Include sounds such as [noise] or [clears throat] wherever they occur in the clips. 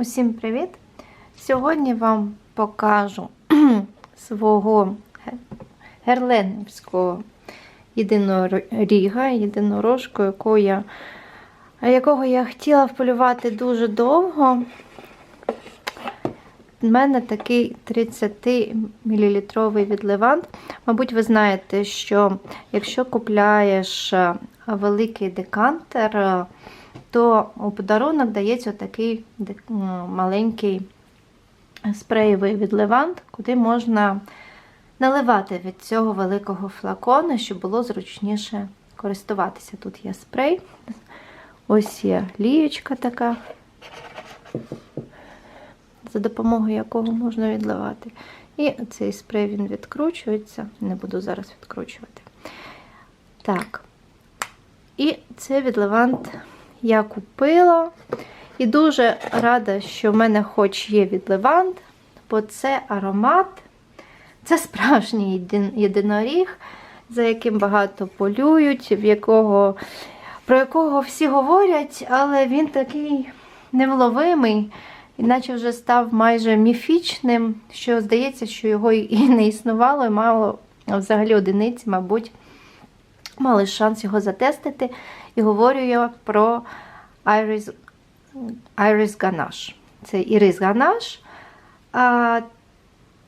Усім привіт! Сьогодні вам покажу [clears throat] свого герленівського єдиноріга, єдинорожку, якого я, якого я хотіла вполювати дуже довго. У мене такий 30-мл відливант. Мабуть, ви знаєте, що якщо купляєш е, великий декантер, е, то у подарунок дається такий маленький спреєвий відливант, куди можна наливати від цього великого флакона, щоб було зручніше користуватися. Тут є спрей, ось є лієчка така, за допомогою якого можна відливати. І цей спрей він відкручується, не буду зараз відкручувати. Так, і цей відливант я купила. І дуже рада, що в мене хоч є відливант, бо це аромат, це справжній єдиноріг, за яким багато полюють, в якого, про якого всі говорять, але він такий невловимий, іначе вже став майже міфічним, що здається, що його і [laughs] не існувало, і мало взагалі одиниці, мабуть, мали шанс його затестити. І говорю я про Iris, Iris Ganache. Це Ірис Ганаш.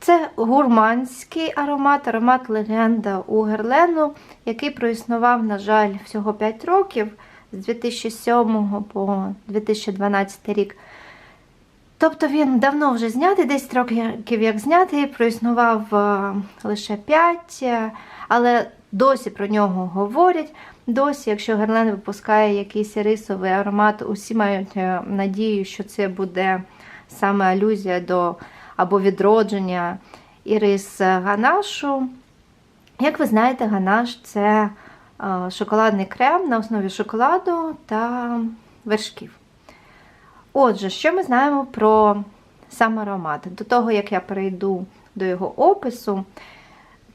Це гурманський аромат, аромат легенда у Герлену, який проіснував, на жаль, всього 5 років з 2007 по 2012 рік. Тобто він давно вже знятий, 10 років як знятий, проіснував лише 5, але досі про нього говорять. Досі, якщо Герлен випускає якийсь рисовий аромат, усі мають е, надію, що це буде саме алюзія до або відродження ірис ганашу. Як ви знаєте, ганаш це е, шоколадний крем на основі шоколаду та вершків. Отже, що ми знаємо про сам аромат? До того, як я перейду до його опису,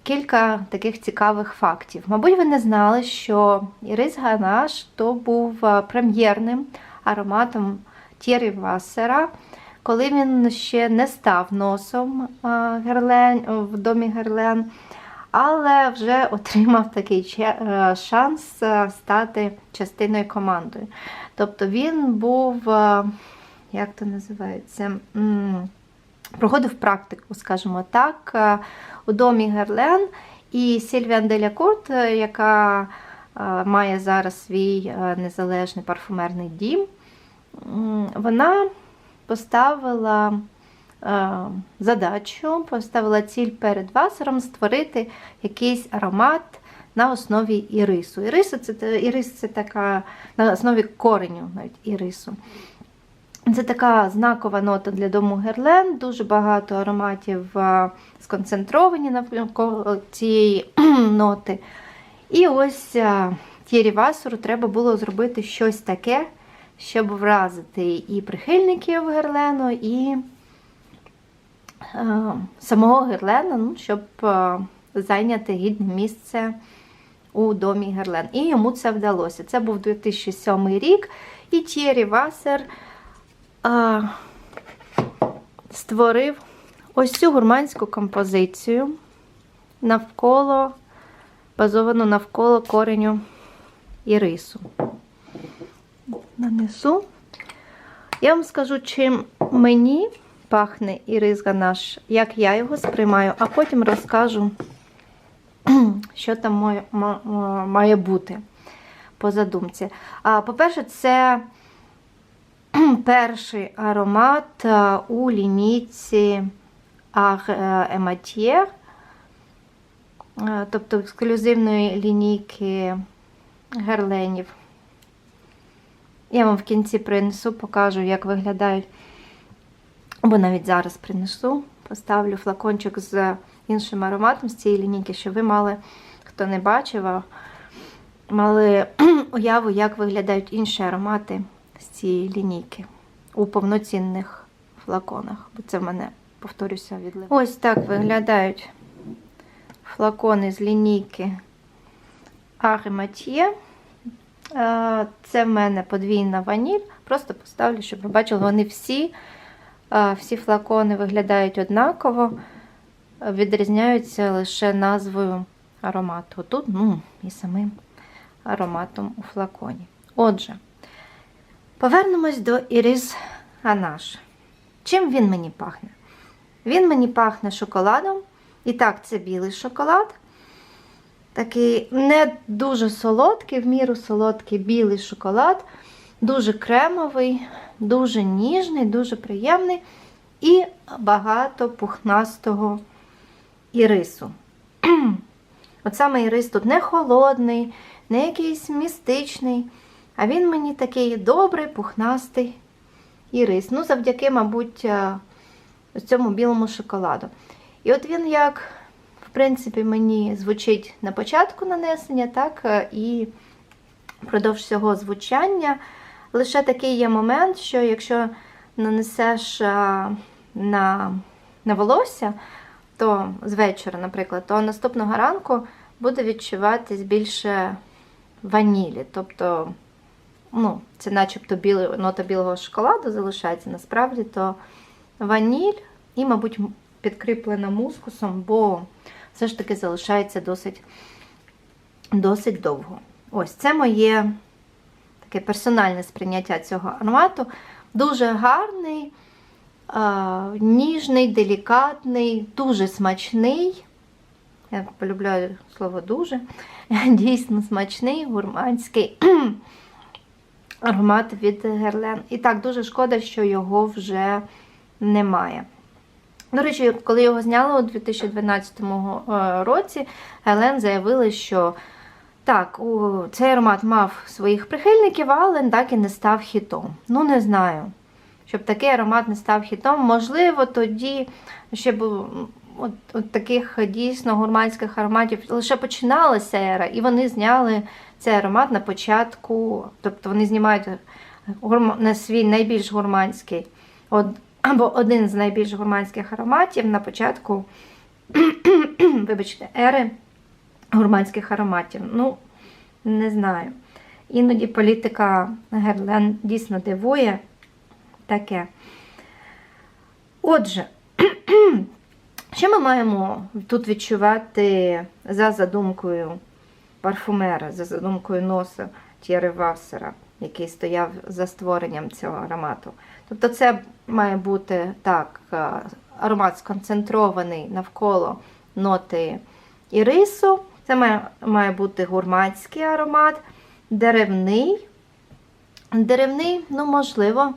кілька таких цікавих фактів. Мабуть, ви не знали, що Ірис Ганаш то був е, прем'єрним ароматом Тєрі Вассера, коли він ще не став носом е, Герлен, в домі Герлен, але вже отримав такий е, шанс стати частиною команди. Тобто він був, як то називається, проходив практику, скажімо так, у домі Герлен. І Сільвіан Делякурт, яка має зараз свій незалежний парфумерний дім, вона поставила задачу, поставила ціль перед васером створити якийсь аромат на основі ірису. Ірис це, ірис це така на основі кореню навіть ірису. Це така знакова нота для дому Герлен, дуже багато ароматів сконцентровані навколо цієї [clears throat] ноти. І ось Тєрі Васуру треба було зробити щось таке, щоб вразити і прихильників Герлену, і самого Герлена, ну, щоб зайняти гідне місце у домі Герлен. І йому це вдалося. Це був 2007 рік, і Тєрі Васер а, створив ось цю гурманську композицію навколо, базовану навколо кореню ірису. Нанесу. Я вам скажу, чим мені пахне ірис ганаш, як я його сприймаю, а потім розкажу, [clears throat] що там має, має бути по задумці. По-перше, це [clears throat] перший аромат у лінійці Ематьєр, тобто ексклюзивної лінійки герленів. Я вам в кінці принесу, покажу, як виглядають, або навіть зараз принесу, поставлю флакончик з іншим ароматом з цієї лінійки, щоб ви мали, хто не бачив, мали [clears throat] уяву, як виглядають інші аромати з цієї лінійки у повноцінних флаконах. Бо це в мене, повторюся, відлив. Ось так виглядають флакони з лінійки Арматьє. Це в мене подвійна ваніль. Просто поставлю, щоб ви бачили, вони всі Всі флакони виглядають однаково, відрізняються лише назвою аромату. Тут, ну, і самим ароматом у флаконі. Отже, повернемось до Ірис Анаш. Чим він мені пахне? Він мені пахне шоколадом. І так, це білий шоколад. Такий не дуже солодкий, в міру солодкий білий шоколад, дуже кремовий, дуже ніжний, дуже приємний і багато пухнастого ірису. [clears throat] От саме ірис тут не холодний, не якийсь містичний, а він мені такий добрий, пухнастий ірис. Ну, завдяки, мабуть, е, цьому білому шоколаду. І от він як, в принципі, мені звучить на початку нанесення, так, е, і впродовж всього звучання. Лише такий є момент, що якщо нанесеш е, на, на волосся, то з вечора, наприклад, то наступного ранку буде відчуватись більше ванілі. Тобто, ну, це начебто білий, нота білого шоколаду залишається, насправді то ваніль і, мабуть, підкріплена мускусом, бо все ж таки залишається досить, досить довго. Ось це моє таке персональне сприйняття цього аромату. Дуже гарний, а, ніжний, делікатний, дуже смачний. Я полюбляю слово дуже. [laughs] Дійсно смачний, гурманський [clears throat] аромат від Герлен. І так, дуже шкода, що його вже немає. До речі, коли його зняли у 2012 е, році, Гелен заявила, що так, цей аромат мав своїх прихильників, але так і не став хітом. Ну, не знаю. Щоб такий аромат не став хітом, можливо, тоді ще був от, от таких дійсно гурманських ароматів лише починалася ера, і вони зняли цей аромат на початку, тобто вони знімають гурм... на свій найбільш гурманський, [clears throat] або один з найбільш гурманських ароматів на початку, [clears throat] вибачте, ери гурманських ароматів. Ну, не знаю. Іноді політика Герлен дійсно дивує таке. Отже, [clears throat] що ми маємо тут відчувати за задумкою парфумера, за задумкою носа Тєри Вассера, який стояв за створенням цього аромату? Тобто, це має бути так, е, аромат сконцентрований навколо ноти ірису. Це має, має бути гурманський аромат, деревний. Деревний, ну, можливо,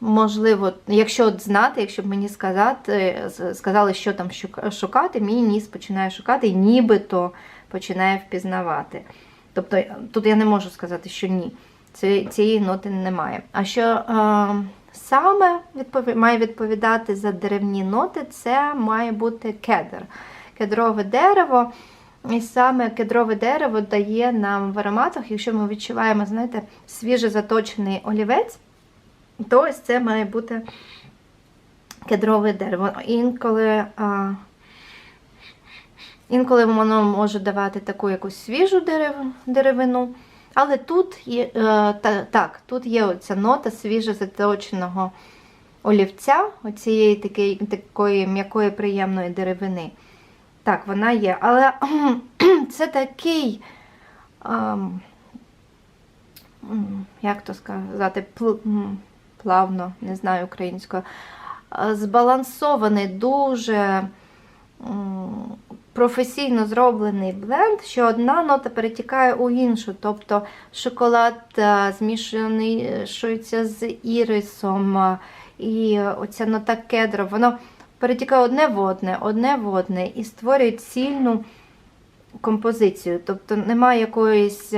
можливо, якщо от знати, якщо б мені сказати, сказали, що там шукати, мій ніс починає шукати нібито починає впізнавати. Тобто тут я не можу сказати, що ні. Цієї ноти немає. А що е, саме відпові- має відповідати за деревні ноти, це має бути кедр. Кедрове дерево. І саме кедрове дерево дає нам в ароматах, якщо ми відчуваємо, знаєте, свіже заточений олівець, то ось це має бути кедрове дерево. Інколи, а, інколи воно може давати таку якусь свіжу деревину. Але тут є, е, та, так, тут є оця нота свіже заточеного олівця, оцієї такої, такої м'якої приємної деревини. Так, вона є. Але [clears throat] це такий, ем, як то сказати, пл- плавно, не знаю українською, е, збалансований, дуже м, професійно зроблений бленд, що одна нота перетікає у іншу. Тобто шоколад е, змішується з ірисом, е, і оця нота кедра, воно перетікає одне в одне, одне в одне і створює цільну композицію. Тобто немає якоїсь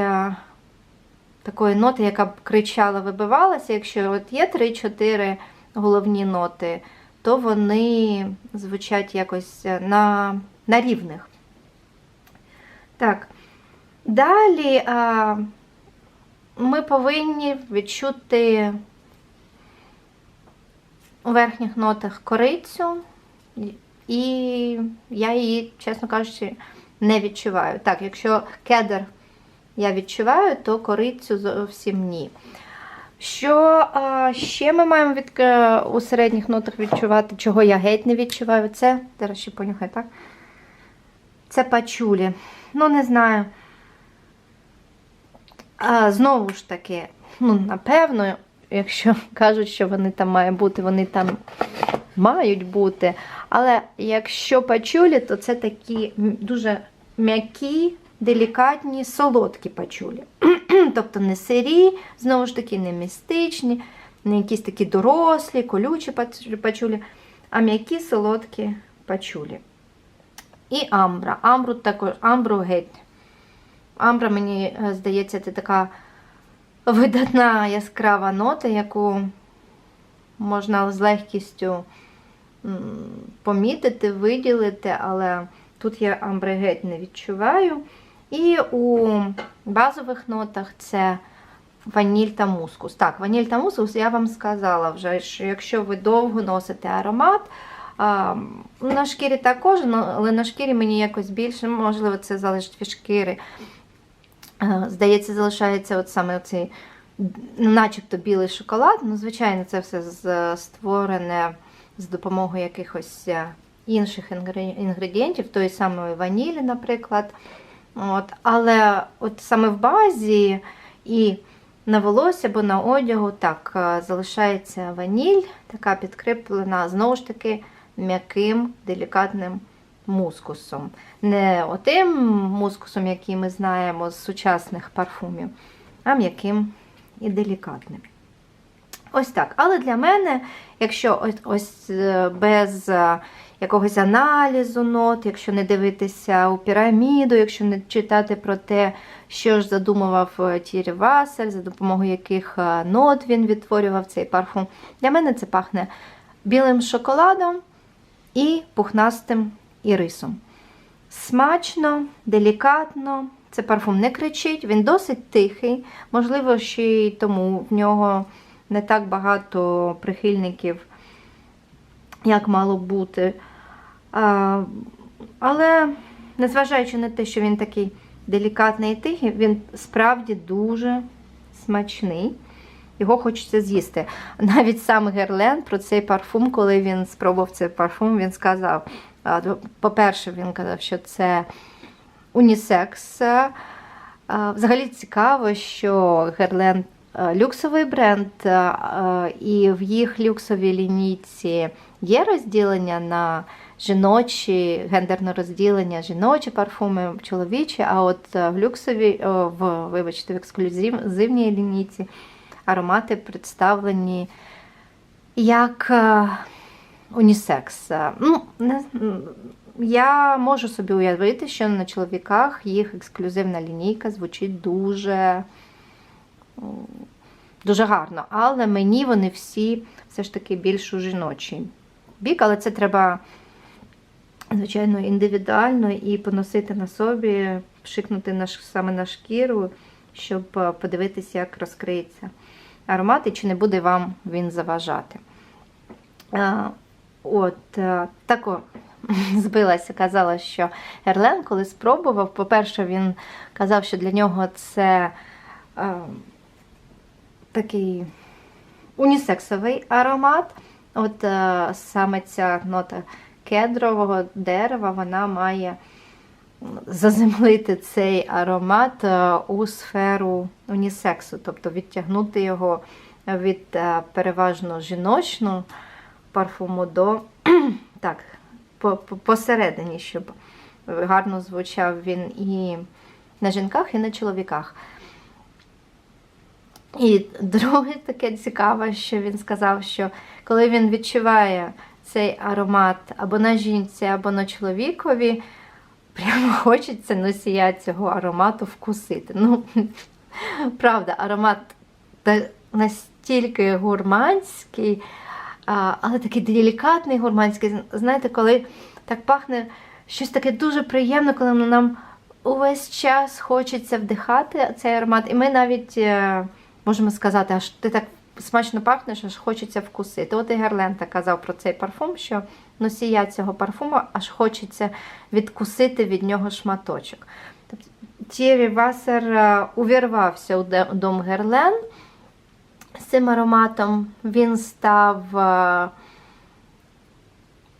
такої ноти, яка б кричала, вибивалася. Якщо от є 3-4 головні ноти, то вони звучать якось е, на, на рівних. Так. Далі а, ми повинні відчути у верхніх нотах корицю, і я її, чесно кажучи, не відчуваю. Так, якщо кедр я відчуваю, то корицю зовсім ні. Що а, ще ми маємо від, е, у середніх нотах відчувати, чого я геть не відчуваю? Це, зараз ще понюхай, так? Це пачулі. Ну, не знаю. А, знову ж таки, ну, напевно, якщо [laughs] кажуть, що вони там мають бути, вони там мають бути. Але якщо пачулі, то це такі дуже м'які, делікатні, солодкі пачулі. [clears throat] тобто не сирі, знову ж таки, не містичні, не якісь такі дорослі, колючі пачулі, а м'які солодкі пачулі. І амбра. Амбру також, амбру геть. Амбра, мені е, здається, це така видатна яскрава нота, яку можна з легкістю помітити, виділити, але тут я амбри геть не відчуваю. І у базових нотах це ваніль та мускус. Так, ваніль та мускус я вам сказала вже, що якщо ви довго носите аромат, на шкірі також, ну, але на шкірі мені якось більше, можливо, це залежить від шкіри. Здається, залишається от саме цей начебто білий шоколад. Ну, звичайно, це все створене з допомогою якихось е, інших інгредієнтів, тої самої ванілі, наприклад. От, але от саме в базі і на волосся або на одягу так е, залишається ваніль, така підкріплена, знову ж таки, м'яким, делікатним мускусом. Не отим мускусом, який ми знаємо з сучасних парфумів, а м'яким і делікатним. Ось так. Але для мене, якщо ось, е, без е, якогось аналізу нот, якщо не дивитися у піраміду, якщо не читати про те, що ж задумував е, Тірі Васель, за допомогою яких нот він відтворював цей парфум, для мене це пахне білим шоколадом і пухнастим ірисом. Смачно, делікатно. Це парфум не кричить, він досить тихий. Можливо, ще й тому в нього не так багато прихильників, як мало бути. А, але, незважаючи на те, що він такий делікатний і тихий, він справді дуже смачний. Його хочеться з'їсти. Навіть сам Герлен про цей парфум, коли він спробував цей парфум, він сказав: по-перше, він казав, що це унісекс. Взагалі цікаво, що Герлен люксовий бренд, і в їх люксовій лінійці є розділення на жіночі, гендерне розділення, жіночі парфуми, чоловічі, а от в люксовій, в, вибачте, в ексклюзивній лінійці аромати представлені як е, унісекс. Е, Ну, не, я можу собі уявити, що на чоловіках їх ексклюзивна лінійка звучить дуже, дуже гарно. Але мені вони всі все ж таки більш у жіночий бік, але це треба, звичайно, індивідуально і поносити на собі, пшикнути на, саме на шкіру, щоб е, подивитися, як розкриється аромат і чи не буде вам він заважати. От, е, тако [laughs] збилася, казала, що Ерлен, коли спробував, по-перше, він казав, що для нього це е, такий унісексовий аромат. От е, саме ця нота кедрового дерева, вона має заземлити цей аромат е, у сферу унісексу, тобто відтягнути його від е, переважно жіночного парфуму до [clears throat] так, по- по- посередині, щоб гарно звучав він і на жінках, і на чоловіках. І друге таке цікаве, що він сказав, що коли він відчуває цей аромат або на жінці, або на чоловікові, прямо хочеться носія цього аромату вкусити. Ну, правда, аромат настільки гурманський, але такий делікатний гурманський. Знаєте, коли так пахне щось таке дуже приємне, коли нам увесь час хочеться вдихати цей аромат. І ми навіть е, можемо сказати, аж ти так смачно пахнеш, аж хочеться вкусити. От і Герлента казав про цей парфум, що носія цього парфуму аж хочеться відкусити від нього шматочок. Тобто Тірі Васер е, увірвався у дом Герлен з цим ароматом. Він став е,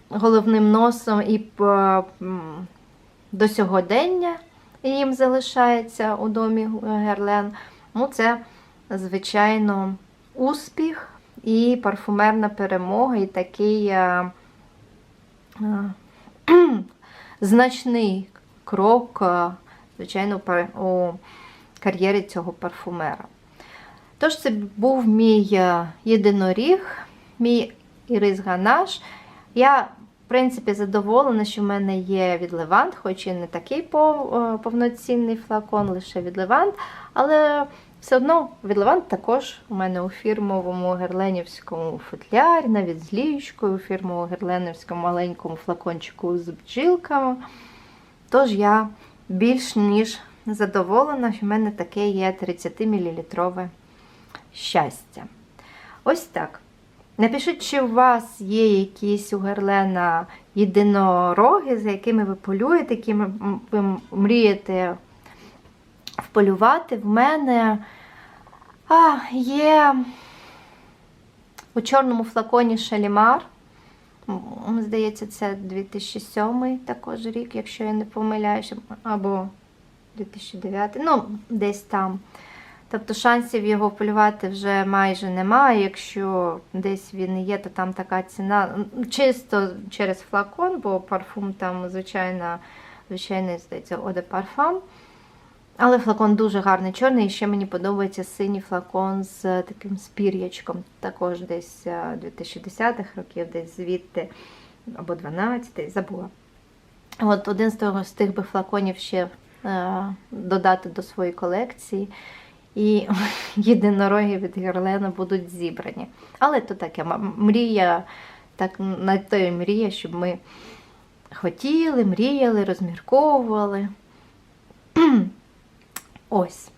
головним носом і до сьогодення їм залишається у домі Герлен. Ну, це, звичайно, успіх і парфумерна перемога, і такий е, е, [clears throat] значний крок, е, звичайно, у кар'єрі цього парфумера. Тож це був мій е, єдиноріг, мій Ірис Ганаш. Я, в принципі, задоволена, що в мене є від Левант, хоч і не такий е, повноцінний флакон, лише від Левант, але все одно від Левант також у мене у фірмовому герленівському футлярі, навіть з ліючкою, у фірмовому герленівському маленькому флакончику з бджілками. Тож я більш ніж задоволена, що в мене таке є 30-мл щастя. Ось так. Напишіть, чи у вас є якісь у Герлена єдинороги, за якими ви полюєте, якими ви мрієте вполювати. В мене а, є у чорному флаконі Шалімар. Здається, це 2007 також рік, якщо я не помиляюся, або 2009, ну, десь там. Тобто шансів його полювати вже майже немає. Якщо десь він є, то там така ціна чисто через флакон, бо парфум там, звичайно, звичайний, здається, Оде Парфам. Але флакон дуже гарний чорний. І ще мені подобається синій флакон з таким спір'ячком. Також десь е, 2010-х років, десь звідти, або 12-й, забула. От один з того з тих би флаконів ще е, додати до своєї колекції. І [laughs] єдинороги від Герлена будуть зібрані. Але то таке мрія, так на то і мрія, щоб ми хотіли, мріяли, розмірковували. [clears throat] Ось.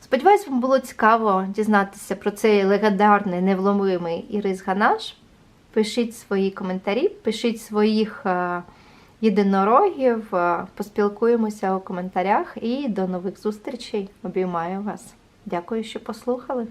Сподіваюсь, вам було цікаво дізнатися про цей легендарний невломимий Ірис Ганаш. Пишіть свої коментарі, пишіть своїх е, єдинорогів, е, поспілкуємося у коментарях і до нових зустрічей. Обіймаю вас. Дякую, що послухали.